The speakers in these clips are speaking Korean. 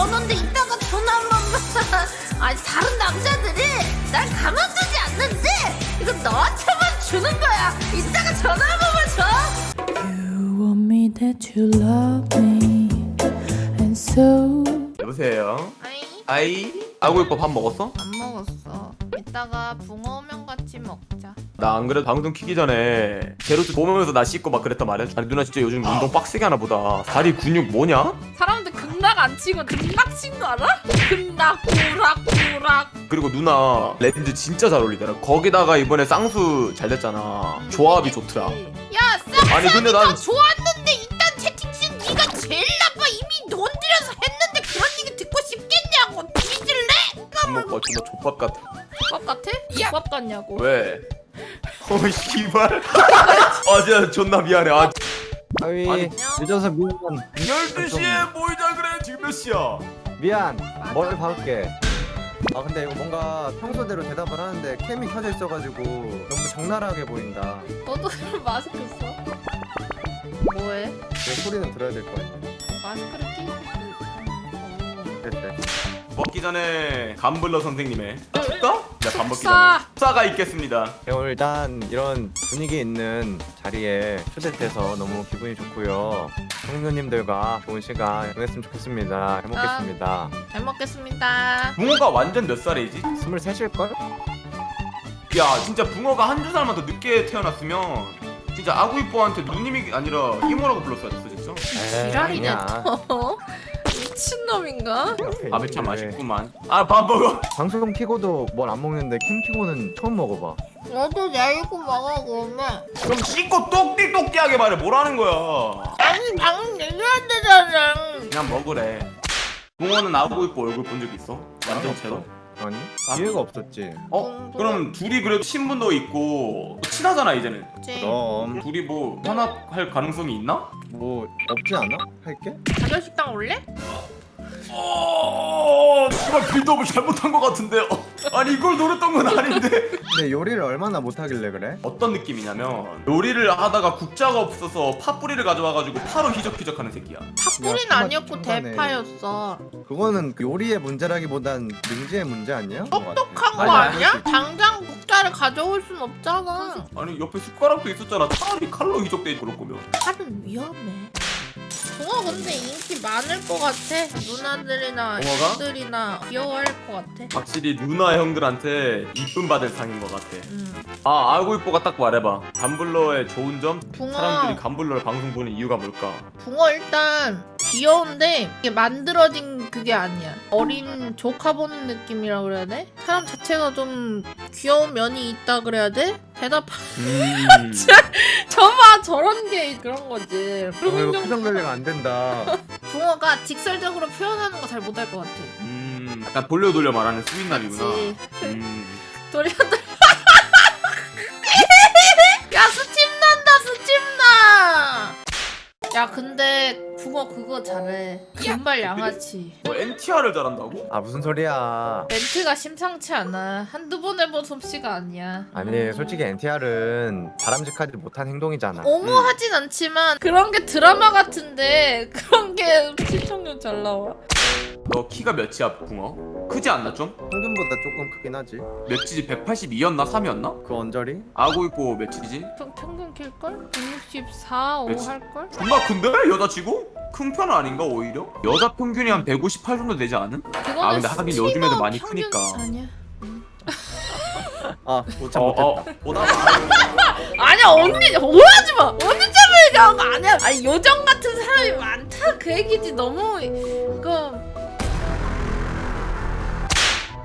번호인데 이따가 전화 한 번만 아니 다른 남자들이 날 가만두지 않는데 이거 너한테만 주는 거야 이따가 전화 한 번만 줘 You want me that you love me, and so 여보세요. 아이 아이. 아구 이뻐 밥 먹었어? 안 먹었어 이따가 붕어면 같이 먹자 나 안 그래도 방송 키기 전에 제로스 보면서 나 씻고 막 그랬단 말이야. 아니 누나 진짜 요즘 운동 빡세게 하나 보다. 다리 근육 뭐냐? 사람들 극락 안 치고 극락 친거 알아? 극락 구락 구락 그리고 누나 렌즈 진짜 잘 어울리더라. 거기다가 이번에 쌍수 잘 됐잖아. 조합이 좋더라. 야 쌍! 아니 근데 난 좋았는데 일단 채팅친 네가 제일 나빠 이미 돈 들여서 했는데 그런 얘기 듣고 싶겠냐고 뒤질래? 주먹 봐 주먹 족밥 같아. 밥 같아? 밥 같냐고 왜? 어 씨발. 아 진짜 존나 미안해. 아 아위. 늦어서 미안 12시에 모이자 그래. 지금 몇 시야? 미안 뭘 박을게 아 근데 이거 뭔가 평소대로 대답을 하는데 캠이 켜져 있어가지고 너무 적나라하게 보인다 너도 마스크 써? 뭐해? 내 소리는 들어야 될거 같아 마스크를 끼고 됐대 먹기 전에 감블러 선생님의 축가? 네, 밥 먹기 축사! 전에 축사가 있겠습니다. 네, 오늘 일단 이런 분위기 있는 자리에 초대돼서 너무 기분이 좋고요 형님들과 좋은 시간 보냈으면 좋겠습니다 잘 먹겠습니다 잘 먹겠습니다 붕어가 완전 몇 살이지? 23일걸? 야 진짜 붕어가 한두 살만 더 늦게 태어났으면 진짜 아구이뽀한테 누님이 아니라 이모라고 불렀어야 됐어 진짜 지랄이네 아니야. 또 미친놈인가? 밥이 참 맛있구만 아 밥 먹어 방송 키고도 뭘 안 먹는데 캠 키고는 처음 먹어봐 너도 내일고 먹어 그러면 그럼 씻고 똑띠똑띠하게 말해 뭐라는 거야 아니 방금 얘기해야 되잖아 그냥 먹으래 붕어는 아구이뽀 얼굴 본 적 있어? 완전 제로? 아니 아. 기회가 없었지 어? 그럼 둘이 그래도 친분도 있고 친하잖아 이제는 그치 그럼 둘이 뭐 혼합할 가능성이 있나? 뭐 없지 않아? 할게? 가격 식당 올래? 어, 정말 빌드업을 잘못한 것 같은데요. 아니 이걸 노렸던 건 아닌데. 근데 요리를 얼마나 못하길래 그래? 어떤 느낌이냐면 요리를 하다가 국자가 없어서 팥뿌리를 가져와가지고 파로 희적희적하는 새끼야. 팥뿌리는 토마토 아니었고. 대파였어 그거는 그 요리의 문제라기보단 능지의 문제 아니야? 똑똑한 거 아니, 아니야? 아니. 당장 국자를 가져올 순 없잖아 아니 옆에 숟가락도 있었잖아. 차라리 칼로 희적돼 그럴 거면. 칼은 위험해 붕어 근데 인기 많을 것 같아 누나들이나 붕어가? 형들이나 귀여워할 것 같아 확실히 누나 형들한테 이쁨 받을 상인 것 같아. 음. 아 아구이뽀가 딱 말해봐. 감블러의 좋은 점. 붕어 사람들이 감블러를 방송 보는 이유가 뭘까? 붕어 일단 귀여운데 이게 만들어진 그게 아니야 어린 조카 보는 느낌이라 그래야 돼? 사람 자체가 좀 귀여운 면이 있다 그래야 돼? 대답 음. 저봐 저런 게 그런 거지 어, 이거 표정 관리가 안 된다. 붕어가 직설적으로 표현하는 거 잘 못할 것 같아 음. 약간 돌려 돌려 말하는 수민남이구나. 그치 음. 돌려 돌 야 근데 붕어 그거 잘해 금발 양아치 뭐 NTR을 잘한다고? 아 무슨 소리야? 멘트가 심상치 않아 한두 번 해본 솜씨가 아니야 아니 솔직히 NTR은 바람직하지 못한 행동이잖아. 옹호하진 않지만 그런 게 드라마 같은데 그런 게 시청률 잘 나와 너 키가 몇이야 붕어? 크지 않나 좀? 평균보다 조금 크긴 하지. 몇이지 182였나 3이었나? 그 언저리? 아고 있고? 평, 평균 킬걸? 164, 5 그치. 할걸? 존나 큰데? 여자치고? 큰 편 아닌가 오히려? 여자 평균이 한 158 정도 되지 않은? 그거는 아, 근데 하긴 요즘 애들 스트리머 많이 평균- 크니까. 아니야 아 어, 못했다. 어, 보다 아니야 언니 오해하지 마 언니 때문에 얘기한 거 아니야 아니 요정 같은 사람이 많다 그 얘기지 너무 그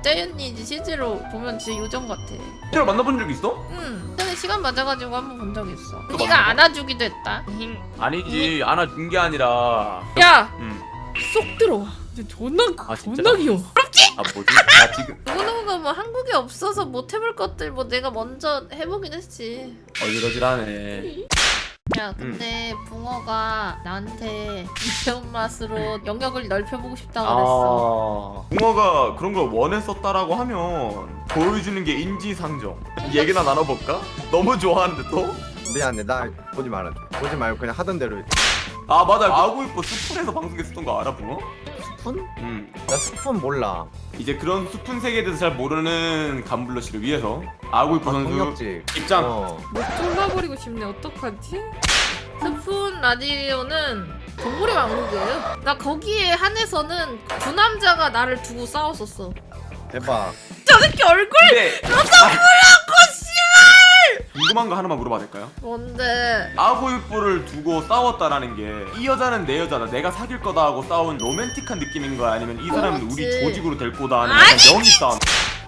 짜연니 실제로 보면 진짜 요정 같아. 실제로 만나본 적 있어? 응. 전에 시간 맞아가지고 한 번 본 적 있어. 또 언니가 만나봐. 안아주기도 했다. 아니지. 안아준 게 아니라. 야! 음. 쏙 들어와. 진짜 존나 아, 진짜? 존나 귀여워. 아 뭐지? 나 지금. 누구누구가 뭐 한국에 없어서 못 해볼 것들 뭐 내가 먼저 해보긴 했지. 어지러지하네 야 근데 붕어가 나한테 매운 맛으로 영역을 넓혀보고 싶다고 그랬어 아... 붕어가 그런 걸 원했었다라고 하면 보여주는 게 인지상정 이 얘기나 나눠볼까? 너무 좋아하는데 또? 미안해 나 보지 말아줘. 보지 말고 그냥 하던 대로. 아 맞아 아구이뽀 스풀에서 방송했었던 거 알아 붕어? 스푼? 음 나 스푼 몰라. 이제 그런 스푼 세계에 대해서 잘 모르는 간블러 씨를 위해서 아구이뽀 아, 선수 폭력지. 입장 어. 목 졸라버리고 싶네 어떡하지? 스푼 라디오는 동물의 왕국이에요. 나 거기에 한해서는 두 남자가 나를 두고 싸웠었어. 대박. 저 새끼 얼굴 근데 궁금한 거 하나만 물어봐도 될까요? 뭔데? 아구이뽀를 두고 싸웠다라는 게 이 여자는 내 여자다 내가 사귈 거다 하고 싸운 로맨틱한 느낌인 거야 아니면 이 사람은 우리 그렇지. 조직으로 될 거다 하는 약간 영희 싸움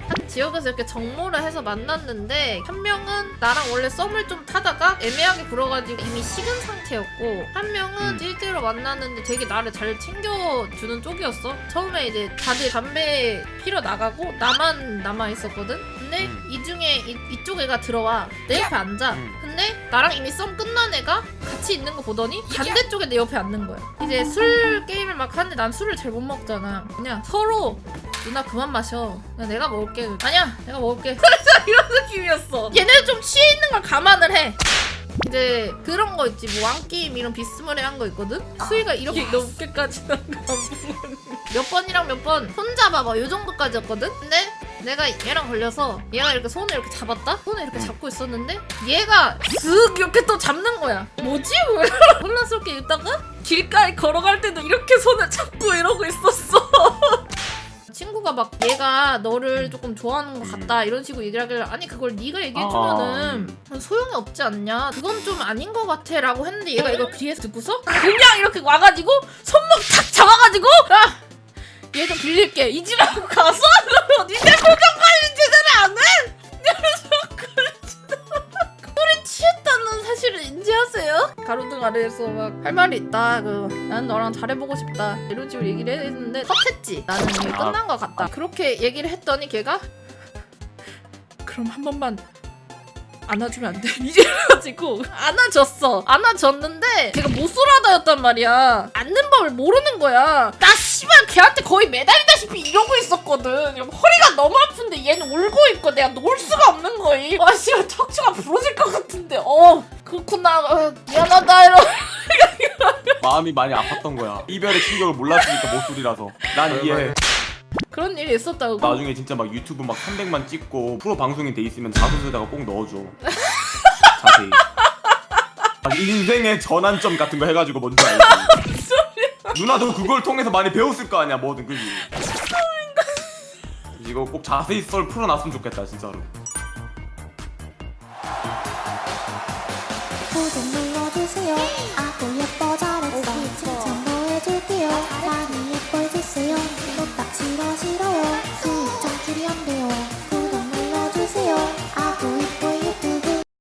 한 지역에서 이렇게 정모를 해서 만났는데 한 명은 나랑 원래 썸을 좀 타다가 애매하게 굴어가지고 이미 식은 상태였고 한 명은 음. 실제로 만났는데 되게 나를 잘 챙겨주는 쪽이었어 처음에 이제 다들 담배 피러 나가고 나만 남아 있었거든 근데 음. 이 중에 이, 이쪽 애가 들어와 내 옆에 앉아 음. 근데 나랑 이미 썸 끝난 애가 같이 있는 거 보더니 반대쪽에 내 옆에 앉는 거야 이제 술 게임을 막 하는데 난 술을 잘 못 먹잖아 그냥 서로 누나 그만 마셔. 그냥 내가 먹을게. 아니야, 내가 먹을게. 이런 느낌이었어. 얘네 좀 취해 있는 걸 감안을 해. 이제 그런 거 있지 뭐 왕게임 이런 비스무리한 거 있거든 수위가 이렇게 높게까지 몇 번이랑 몇번 손잡아 봐요 정도까지였거든 근데 내가 얘랑 걸려서 얘가 이렇게 손을 이렇게 잡았다? 손을 이렇게 잡고 있었는데 얘가 쓱 이렇게 또 잡는 거야. 뭐지? 왜 혼란스럽게 있다가 길가에 걸어갈 때도 이렇게 손을 잡고 이러고 있었어. 친구가 막 얘가 너를 조금 좋아하는 것 같다 이런 식으로 얘기를 하길래 아니 그걸 네가 얘기해주면은 소용이 없지 않냐? 그건 좀 아닌 것 같아 라고 했는데 얘가 이거 뒤에서 듣고서 그냥 이렇게 와가지고 손목 탁 잡아가지고 야 얘 좀 빌릴게 이지라고 가서 니네 표정 관리 제대로 안 해? 술에 취했다는 사실을 인지하세요? 가로등 아래에서 막 할 말이 있다. 그, 난 너랑 잘해보고 싶다. 이런 식으로 얘기를 했는데 섭했지. 나는 이미 아. 끝난 것 같다. 그렇게 얘기를 했더니 걔가 그럼 한 번만 안아주면 안 돼? 이제 그래가지고 안아줬어. 안아줬는데 걔가 모쏠하다였단 말이야. 앉는 법을 모르는 거야. 나 씨발 걔한테 거의 매달리다시피 이러고 있었거든. 허리가 너무 아픈데 얘는 울고 있고 내가 놓을 수가 없는 거임. 아 씨발 척추가 부러질 것 같은데. 어 그렇구나. 어, 미안하다 이러. 마음이 많이 아팠던 거야 이별의 충격을 몰랐으니까 모쏠이라서 난 이해해 그런 일이 있었다고. 나중에 진짜 막 유튜브 막 300만 찍고 프로 방송이 돼 있으면 자소서에다가 꼭 넣어줘 자세히 아, 인생의 전환점 같은 거 해가지고 뭔지 알지 누나도 그걸 통해서 많이 배웠을 거 아니야 뭐든 그지? 이거 꼭 자세히 썰 풀어놨으면 좋겠다 진짜로. 눌